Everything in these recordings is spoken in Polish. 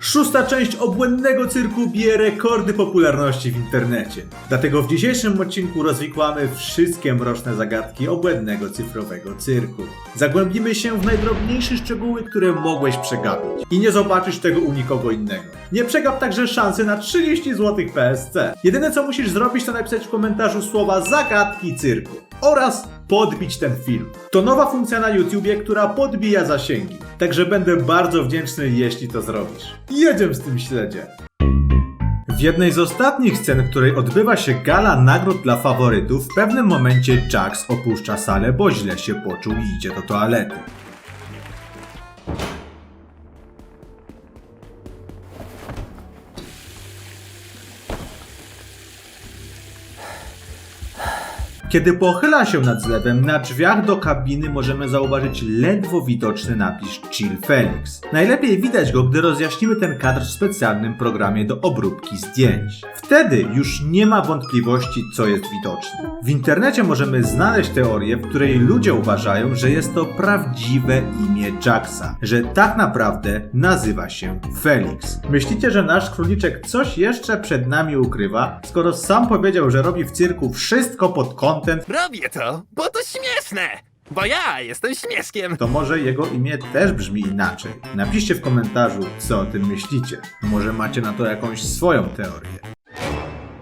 Szósta część obłędnego cyrku bije rekordy popularności w internecie. Dlatego w dzisiejszym odcinku rozwikłamy wszystkie mroczne zagadki obłędnego cyfrowego cyrku. Zagłębimy się w najdrobniejsze szczegóły, które mogłeś przegapić. I nie zobaczysz tego u nikogo innego. Nie przegap także szansy na 30 zł PSC. Jedyne co musisz zrobić to napisać w komentarzu słowa zagadki cyrku oraz podbić ten film. To nowa funkcja na YouTubie, która podbija zasięgi. Także będę bardzo wdzięczny, jeśli to zrobisz. Jedziemy z tym śledzie. W jednej z ostatnich scen, w której odbywa się gala nagród dla faworytów, w pewnym momencie Jax opuszcza salę, bo źle się poczuł i idzie do toalety. Kiedy pochyla się nad zlewem, na drzwiach do kabiny możemy zauważyć ledwo widoczny napis Chill Felix. Najlepiej widać go, gdy rozjaśnimy ten kadr w specjalnym programie do obróbki zdjęć. Wtedy już nie ma wątpliwości, co jest widoczne. W internecie możemy znaleźć teorię, w której ludzie uważają, że jest to prawdziwe imię Jacksa, że tak naprawdę nazywa się Felix. Myślicie, że nasz króliczek coś jeszcze przed nami ukrywa, skoro sam powiedział, że robi w cyrku wszystko pod content, Robię to, bo to śmieszne! Bo ja jestem śmieszkiem! to może jego imię też brzmi inaczej. Napiszcie w komentarzu, co o tym myślicie. Może macie na to jakąś swoją teorię.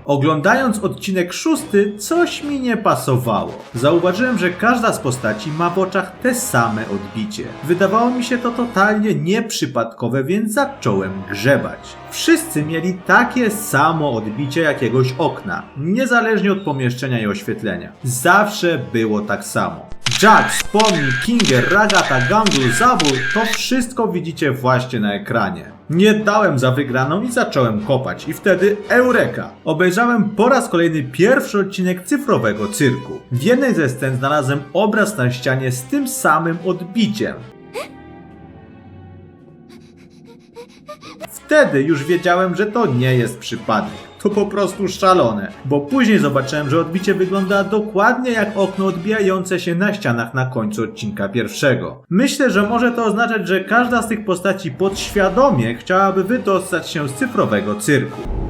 Oglądając odcinek szósty, coś mi nie pasowało. Zauważyłem, że każda z postaci ma w oczach te same odbicie. Wydawało mi się to totalnie nieprzypadkowe, więc zacząłem grzebać. Wszyscy mieli takie samo odbicie jakiegoś okna, niezależnie od pomieszczenia i oświetlenia. Zawsze było tak samo. Jax, Pomni, Kinger, Ragata, Gangul, Zabur, to wszystko widzicie właśnie na ekranie. Nie dałem za wygraną i zacząłem kopać i wtedy eureka! Obejrzałem po raz kolejny pierwszy odcinek cyfrowego cyrku. W jednej ze scen znalazłem obraz na ścianie z tym samym odbiciem. Wtedy już wiedziałem, że to nie jest przypadek. To po prostu szalone, bo później zobaczyłem, że odbicie wygląda dokładnie jak okno odbijające się na ścianach na końcu odcinka pierwszego. Myślę, że może to oznaczać, że każda z tych postaci podświadomie chciałaby wydostać się z cyfrowego cyrku.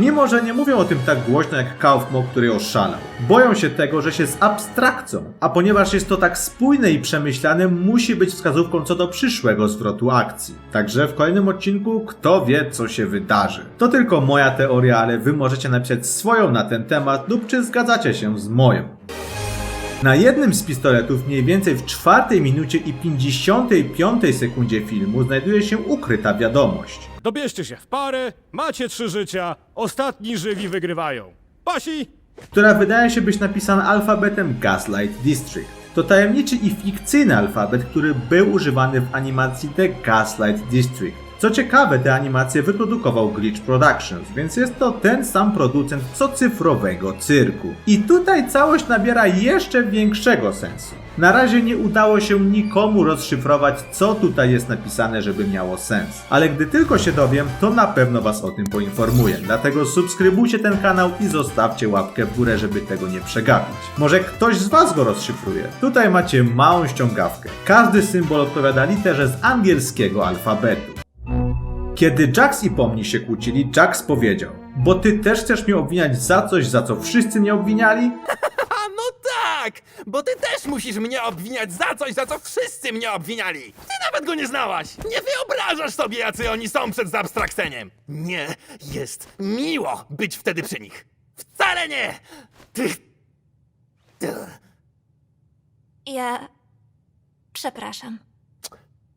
Mimo, że nie mówią o tym tak głośno jak Kaufmo, który oszalał. Boją się tego, że się z abstrakcją, a ponieważ jest to tak spójne i przemyślane, musi być wskazówką co do przyszłego zwrotu akcji. Także w kolejnym odcinku kto wie co się wydarzy. To tylko moja teoria, ale wy możecie napisać swoją na ten temat lub czy zgadzacie się z moją. Na jednym z pistoletów, mniej więcej w czwartej minucie i 55 sekundzie filmu, znajduje się ukryta wiadomość. Dobierzcie się w parę, macie trzy życia, ostatni żywi wygrywają. Pasi! która wydaje się być napisana alfabetem Gaslight District. To tajemniczy i fikcyjny alfabet, który był używany w animacji The Gaslight District. Co ciekawe, te animacje wyprodukował Glitch Productions, więc jest to ten sam producent co cyfrowego cyrku. I tutaj całość nabiera jeszcze większego sensu. Na razie nie udało się nikomu rozszyfrować, co tutaj jest napisane, żeby miało sens. Ale gdy tylko się dowiem, to na pewno Was o tym poinformuję. Dlatego subskrybujcie ten kanał i zostawcie łapkę w górę, żeby tego nie przegapić. Może ktoś z Was go rozszyfruje. Tutaj macie małą ściągawkę. Każdy symbol odpowiada literze z angielskiego alfabetu. Kiedy Jax i Pomni się kłócili, Jax powiedział: Bo ty też chcesz mnie obwiniać za coś, za co wszyscy mnie obwiniali? A no tak! Bo ty też musisz mnie obwiniać za coś, za co wszyscy mnie obwiniali! Ty nawet go nie znałaś! Nie wyobrażasz sobie, jacy oni są przed zabstrakceniem! Nie jest miło być wtedy przy nich! Wcale nie! Ty... Ty... Ja. Przepraszam.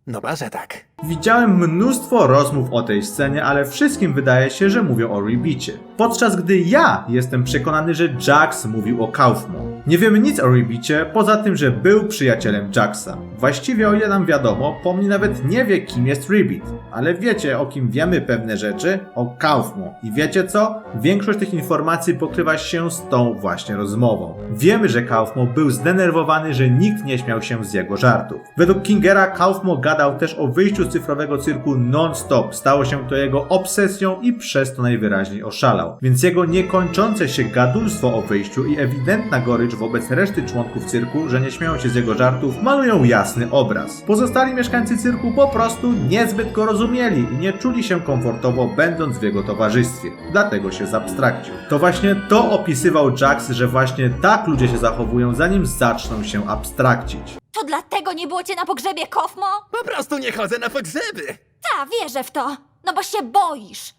Dobra, że tak. Widziałem mnóstwo rozmów o tej scenie, ale wszystkim wydaje się, że mówią o rebicie. Podczas gdy ja jestem przekonany, że Jax mówił o Kaufmo. Nie wiemy nic o Ribbicie, poza tym, że był przyjacielem Jacksa. Właściwie o ile nam wiadomo, Pomni nawet nie wie kim jest Ribbit. Ale wiecie o kim wiemy pewne rzeczy? O Kaufmo. I wiecie co? Większość tych informacji pokrywa się z tą właśnie rozmową. Wiemy, że Kaufmo był zdenerwowany, że nikt nie śmiał się z jego żartów. Według Kingera Kaufmo gadał też o wyjściu z cyfrowego cyrku non-stop. Stało się to jego obsesją i przez to najwyraźniej oszalał. Więc jego niekończące się gadulstwo o wyjściu i ewidentna gorycz wobec reszty członków cyrku, że nie śmieją się z jego żartów, malują jasny obraz. Pozostali mieszkańcy cyrku po prostu niezbyt go rozumieli i nie czuli się komfortowo będąc w jego towarzystwie. Dlatego się zabstrakcił. To właśnie to opisywał Jax, że właśnie tak ludzie się zachowują zanim zaczną się abstrakcić. To dlatego nie było cię na pogrzebie, Kofmo? Po prostu nie chodzę na pogrzeby. Ta, wierzę w to. No bo się boisz.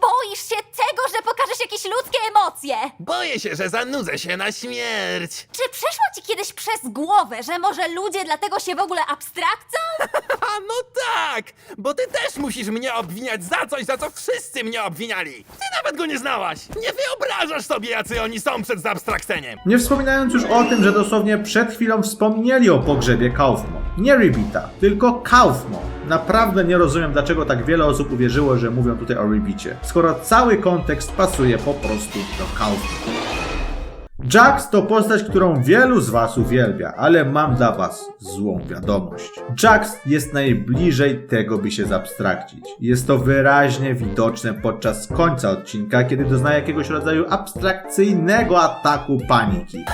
Boisz się tego, że pokażesz jakieś ludzkie emocje. Boję się, że zanudzę się na śmierć. Czy przeszło ci kiedyś przez głowę, że może ludzie dlatego się w ogóle abstrakcją? A no tak, bo ty też musisz mnie obwiniać za coś, za co wszyscy mnie obwiniali. Ty nawet go nie znałaś. Nie wyobrażasz sobie, jacy oni są przed zabstrakceniem. Nie wspominając już o tym, że dosłownie przed chwilą wspomnieli o pogrzebie Kaufmo. Nie Ribita, tylko Kaufmo. Naprawdę nie rozumiem, dlaczego tak wiele osób uwierzyło, że mówią tutaj o Ribicie, skoro cały kontekst pasuje po prostu do Kaufmo. Jax to postać, którą wielu z Was uwielbia, ale mam dla Was złą wiadomość. Jax jest najbliżej tego, by się zabstrakcić. Jest to wyraźnie widoczne podczas końca odcinka, kiedy doznaje jakiegoś rodzaju abstrakcyjnego ataku paniki.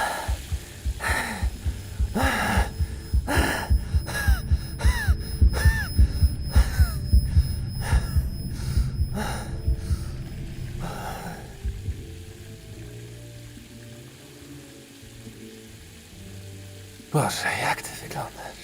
Boże, jak ty wyglądasz?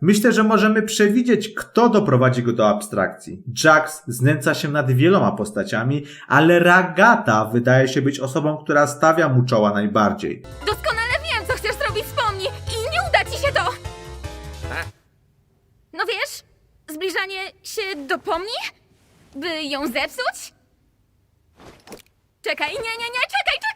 Myślę, że możemy przewidzieć, kto doprowadzi go do abstrakcji. Jax znęca się nad wieloma postaciami, ale Ragata wydaje się być osobą, która stawia mu czoła najbardziej. Doskonale wiem, co chcesz zrobić z pomni i nie uda ci się to! No wiesz, zbliżanie się do pomni? By ją zepsuć? Czekaj, nie, nie, nie, czekaj, czekaj!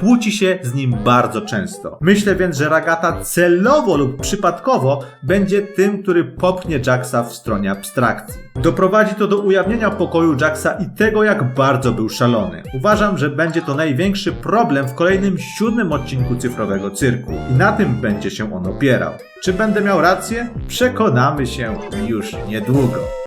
Kłóci się z nim bardzo często. Myślę więc, że Ragata celowo lub przypadkowo będzie tym, który popchnie Jaxa w stronie abstrakcji. Doprowadzi to do ujawnienia pokoju Jaxa i tego, jak bardzo był szalony. Uważam, że będzie to największy problem w kolejnym siódmym odcinku cyfrowego cyrku i na tym będzie się on opierał. Czy będę miał rację? Przekonamy się już niedługo.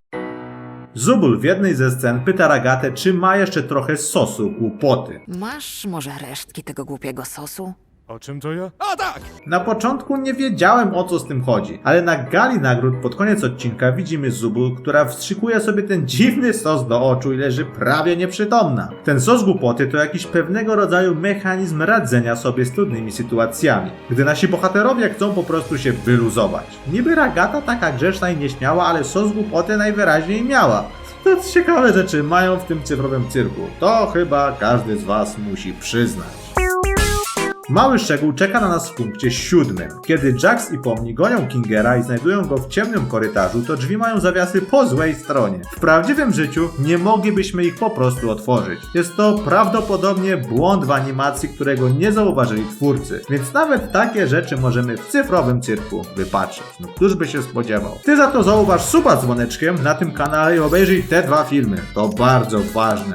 Zubul w jednej ze scen pyta Ragatę, czy ma jeszcze trochę sosu głupoty. Masz może resztki tego głupiego sosu? O czym to ja? A tak! Na początku nie wiedziałem o co z tym chodzi, ale na gali nagród pod koniec odcinka widzimy Zubul, która wstrzykuje sobie ten dziwny sos do oczu i leży prawie nieprzytomna. Ten sos głupoty to jakiś pewnego rodzaju mechanizm radzenia sobie z trudnymi sytuacjami, gdy nasi bohaterowie chcą po prostu się wyluzować. Niby Ragata taka grzeszna i nieśmiała, ale sos głupoty najwyraźniej miała. To ciekawe rzeczy mają w tym cyfrowym cyrku. To chyba każdy z Was musi przyznać. Mały szczegół czeka na nas w punkcie siódmym. Kiedy Jax i Pomni gonią Kingera i znajdują go w ciemnym korytarzu, to drzwi mają zawiasy po złej stronie. W prawdziwym życiu nie moglibyśmy ich po prostu otworzyć. Jest to prawdopodobnie błąd w animacji, którego nie zauważyli twórcy, więc nawet takie rzeczy możemy w cyfrowym cyrku wypatrzeć. No któż by się spodziewał. Ty za to zauważ suba dzwoneczkiem na tym kanale i obejrzyj te dwa filmy. To bardzo ważne.